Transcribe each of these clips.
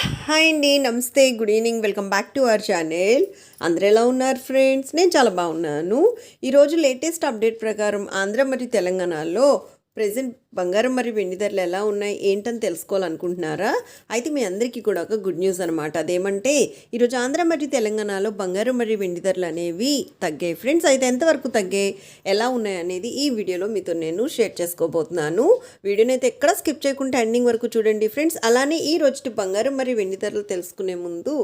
Hi అండి నమస్తే good evening welcome back to our channel. అందరు ఎలా ఉన్నారు ఫ్రెండ్స్? నేను చాలా బాగున్నాను. ఈరోజు లేటెస్ట్ అప్డేట్ ప్రకారం ఆంధ్ర మరియు తెలంగాణలో ప్రజెంట్ బంగారం మరియు వెండి ధరలు ఎలా ఉన్నాయి ఏంటని తెలుసుకోవాలనుకుంటున్నారా? అయితే మీ అందరికీ కూడా ఒక గుడ్ న్యూస్ అనమాట అదేమంటే ఈరోజు ఆంధ్ర మరియు తెలంగాణలో బంగారం మరియు వెండి ధరలు అనేవి తగ్గాయి. ఫ్రెండ్స్ అయితే ఎంతవరకు తగ్గాయి? ఎలా ఉన్నాయి అనేది ఈ వీడియోలో మీతో నేను షేర్ చేసుకోబోతున్నాను. వీడియోని అయితే ఎక్కడ స్కిప్ చేయకుండా ఎండింగ్ వరకు చూడండి ఫ్రెండ్స్. అలానే ఈ రోజు బంగారం మరియు వెండి ధరలు తెలుసుకునే ముందు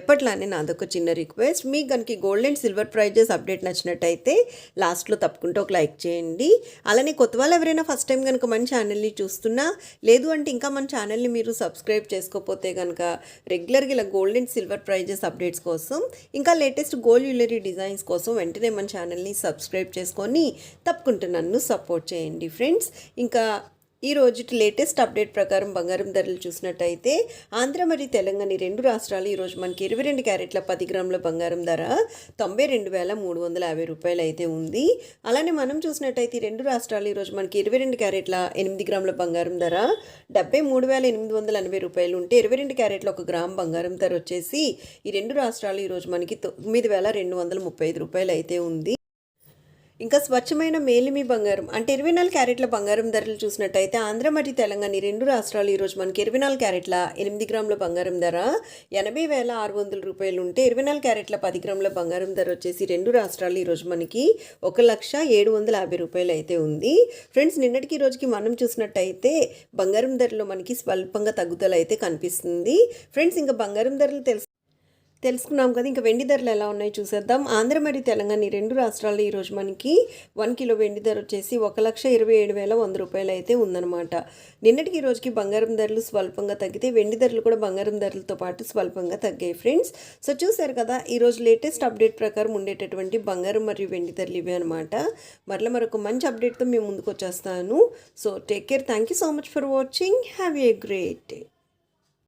ఎప్పట్లానే నాదొక చిన్న రిక్వెస్ట్. మీ కనుక gold and silver prices update నచ్చినట్టయితే లాస్ట్లో తప్పకుండా ఒక లైక్ చేయండి. అలానే కొత్త వాళ్ళు ఎవరైనా ఫస్ట్ టైం కనుక మన ఛానల్ని చూస్తున్నా లేదు అంటే ఇంకా మన ఛానల్ని మీరు సబ్స్క్రైబ్ చేసుకోకపోతే కనుక రెగ్యులర్గా ఇలా gold and silver prices updates కోసం ఇంకా లేటెస్ట్ గోల్డ్ జ్యువెలరీ డిజైన్స్ కోసం వెంటనే మన ఛానల్ని సబ్స్క్రైబ్ చేసుకొని తప్పకుండా నన్ను సపోర్ట్ చేయండి ఫ్రెండ్స్. ఇంకా ఈ రోజు లేటెస్ట్ అప్డేట్ ప్రకారం బంగారం ధరలు చూసినట్టయితే ఆంధ్ర మరియు తెలంగాణ రెండు రాష్ట్రాలు ఈరోజు మనకి ఇరవై రెండు క్యారెట్ల పది గ్రాముల బంగారం ధర తొంభై రెండు వేల మూడు వందల యాభై రూపాయలు అయితే ఉంది. అలానే మనం చూసినట్టయితే ఈ రెండు రాష్ట్రాలు ఈరోజు మనకి ఇరవై రెండు క్యారెట్ల ఎనిమిది గ్రాముల బంగారం ధర డెబ్బై మూడు వేల ఎనిమిది వందల ఎనభై రూపాయలు ఉంటే ఇరవై రెండు క్యారెట్ల ఒక గ్రామ్ బంగారం ధర వచ్చేసి ఈ రెండు రాష్ట్రాలు ఈరోజు మనకి తొమ్మిది వేల రెండు వందల ముప్పై ఐదు రూపాయలు అయితే ఉంది. ఇంకా స్వచ్ఛమైన మేలిమి బంగారం. అంటే ఇరవై నాలుగు క్యారెట్ల బంగారం ధరలు చూసినట్టయితే ఆంధ్ర మరియు తెలంగాణ ఈ రెండు రాష్ట్రాలు ఈరోజు మనకి ఇరవై నాలుగు క్యారెట్ల ఎనిమిది గ్రాముల బంగారం ధర ఎనభై వేల ఆరు వందల రూపాయలు ఉంటే ఇరవై నాలుగు క్యారెట్ల పది గ్రాముల బంగారం ధర వచ్చేసి రెండు రాష్ట్రాలు ఈరోజు మనకి ఒక లక్ష ఏడు వందల యాభై రూపాయలు అయితే ఉంది. ఫ్రెండ్స్ నిన్నటికి ఈ రోజుకి మనం చూసినట్టయితే బంగారం ధరలో మనకి స్వల్పంగా తగ్గుదల అయితే కనిపిస్తుంది. ఫ్రెండ్స్ ఇంకా బంగారం ధరలు తెలుసు తెలుసుకున్నాం కదా ఇంకా వెండి ధరలు ఎలా ఉన్నాయి చూసేద్దాం. ఆంధ్ర మరియు తెలంగాణ ఈ రెండు రాష్ట్రాల్లో ఈరోజు మనకి వన్ కిలో వెండి ధర వచ్చేసి ఒక లక్ష ఇరవై ఏడు వేల వంద రూపాయలు అయితే ఉందన్నమాట. నిన్నటికి ఈ రోజుకి బంగారం ధరలు స్వల్పంగా తగ్గితే వెండి ధరలు కూడా బంగారం ధరలతో పాటు స్వల్పంగా తగ్గాయి ఫ్రెండ్స్. సో చూసారు కదా ఈరోజు లేటెస్ట్ అప్డేట్ ప్రకారం ఉండేటటువంటి బంగారం మరియు వెండి ధరలు ఇవే అనమాట మరలా మరొక మంచి అప్డేట్తో మేము ముందుకు వచ్చేస్తాను. So take care thank you so much for watching. Have a great day.